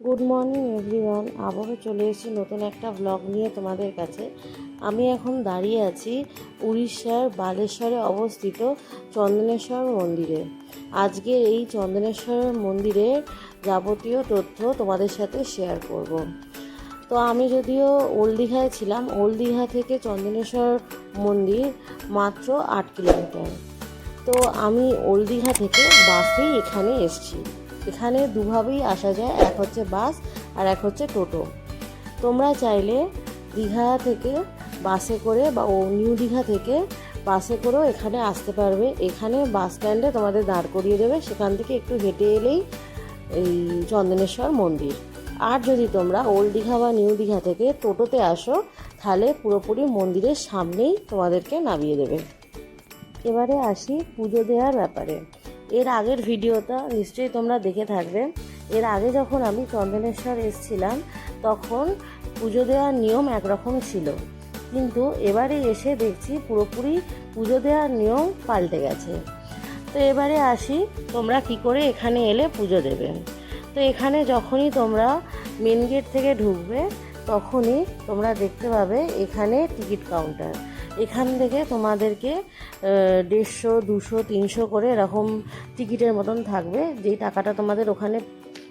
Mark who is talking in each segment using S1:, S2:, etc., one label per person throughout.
S1: Good morning everyone আবারও চলে এসেছি নতুন একটা ব্লগ নিয়ে তোমাদের কাছে। আমি এখন দাঁড়িয়ে আছি উড়িষ্যার বালেশ্বরে অবস্থিত চন্দনেশ্বর মন্দিরে। আজকে এই চন্দনেশ্বর মন্দিরের যাবতীয় তথ্য তোমাদের সাথে শেয়ার করব। তো আমি যদিও ওল্ড দীঘায় ছিলাম, ওল্ড দীঘা থেকে চন্দনেশ্বর মন্দির মাত্র আট কিলোমিটার। তো আমি ওল্ড দীঘা থেকে বাসেই এখানে এসেছি। এখানে দুভাবেই আসা যায়, এক হচ্ছে বাস আর এক হচ্ছে টোটো। তোমরা চাইলে দীঘা থেকে বাসে করে বা ও নিউ দীঘা থেকে বাসে করেও এখানে আসতে পারবে। এখানে বাস স্ট্যান্ডে তোমাদের দাঁড় করিয়ে দেবে। সেখান থেকে একটু হেঁটে এলেই এই চন্দনেশ্বর মন্দির। আর যদি তোমরা ওল্ড দীঘা বা নিউ দীঘা থেকে টোটোতে আসো, তাহলে পুরোপুরি মন্দিরের সামনেই তোমাদেরকে নামিয়ে দেবে। এবারে আসি পুজো দেওয়ার ব্যাপারে। এর আগের ভিডিওটা নিশ্চয়ই তোমরা দেখে থাকবে। এর আগে যখন আমি চন্দনেশ্বর এসেছিলাম, তখন পুজো দেওয়ার নিয়ম একরকম ছিল। কিন্তু এবারে এসে দেখছি পুরোপুরি পুজো দেওয়ার নিয়ম পাল্টে গেছে। তো এবারে আসি, তোমরা কি করে এখানে এলে পুজো দেবে। তো এখানে যখনই তোমরা মেন গেট থেকে ঢুকবে, তখনই তোমরা দেখতে পাবে এখানে টিকিট কাউন্টার এখান থেকে তোমাদেরকে দেড়শো, দুশো, তিনশো করে এরকম টিকিটের মতন থাকবে। যেই টাকাটা তোমাদের ওখানে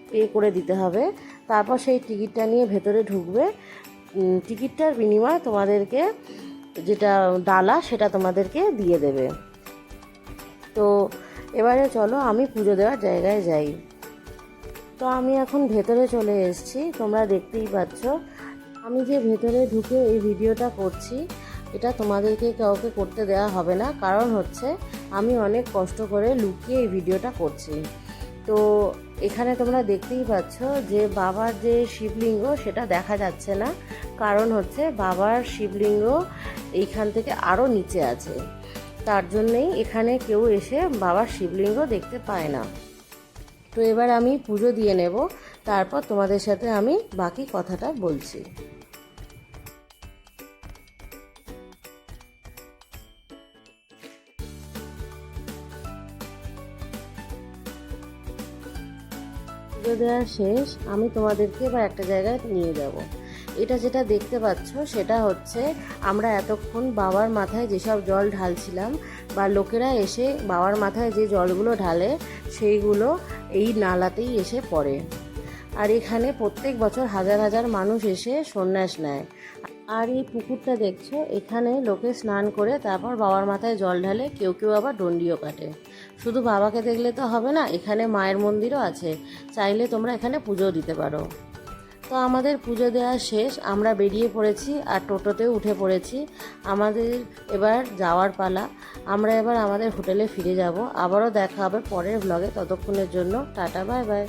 S1: পে করে দিতে হবে, তারপর সেই টিকিটটা নিয়ে ভেতরে ঢুকবে। টিকিটটার বিনিময়ে তোমাদেরকে যেটা ডালা, সেটা তোমাদেরকে দিয়ে দেবে। তো এবারে চলো, আমি পুজো দেওয়ার জায়গায় যাই। তো আমি এখন ভেতরে চলে এসেছি, তোমরা দেখতেই পাচ্ছ। আমি যে ভেতরে ঢুকে এই ভিডিওটা করছি এটা তোমাদেরকে কাউকে করতে দেওয়া হবে না, কারণ হচ্ছে আমি অনেক কষ্ট করে লুকিয়ে এই ভিডিওটা করছি। তো এখানে তোমরা দেখতেই পাচ্ছ যে বাবার যে শিবলিঙ্গ সেটা দেখা যাচ্ছে না, কারণ হচ্ছে বাবার শিবলিঙ্গ এইখান থেকে আরও নিচে আছে। তার জন্যেই এখানে কেউ এসে বাবার শিবলিঙ্গ দেখতে পায় না। তো এবার আমি পুজো দিয়ে নেব, তারপর তোমাদের সাথে আমি বাকি কথাটা বলছি। পুজো দেওয়া শেষ, আমি তোমাদেরকে এবার একটা জায়গায় নিয়ে যাব। এটা যেটা দেখতে পাচ্ছ, সেটা হচ্ছে আমরা এতক্ষণ বাবার মাথায় যেসব জল ঢালছিলাম বা লোকেরা এসে বাবার মাথায় যে জলগুলো ঢালে, সেইগুলো এই নালাতেই এসে পড়ে। আর এখানে প্রত্যেক বছর হাজার হাজার মানুষ এসে সন্ন্যাস নেয়। আর এই পুকুরটা দেখছ? এখানে লোকে স্নান করে তারপর বাবার মাথায় জল ঢালে কেউ কেউ আবার ডন্ডিও কাটে। শুধু বাবাকে দেখলে তো হবে না, এখানে মায়ের মন্দিরও আছে। চাইলে তোমরা এখানে পুজো দিতে পারো। তো আমাদের পুজো দেওয়া শেষ, আমরা বেরিয়ে পড়েছি আর টোটোতেও উঠে পড়েছি। আমাদের এবার যাওয়ার পালা। আমরা এবার আমাদের হোটেলে ফিরে যাব। আবারও দেখা হবে পরের ব্লগে ততক্ষণের জন্য টাটা, বাই বাই।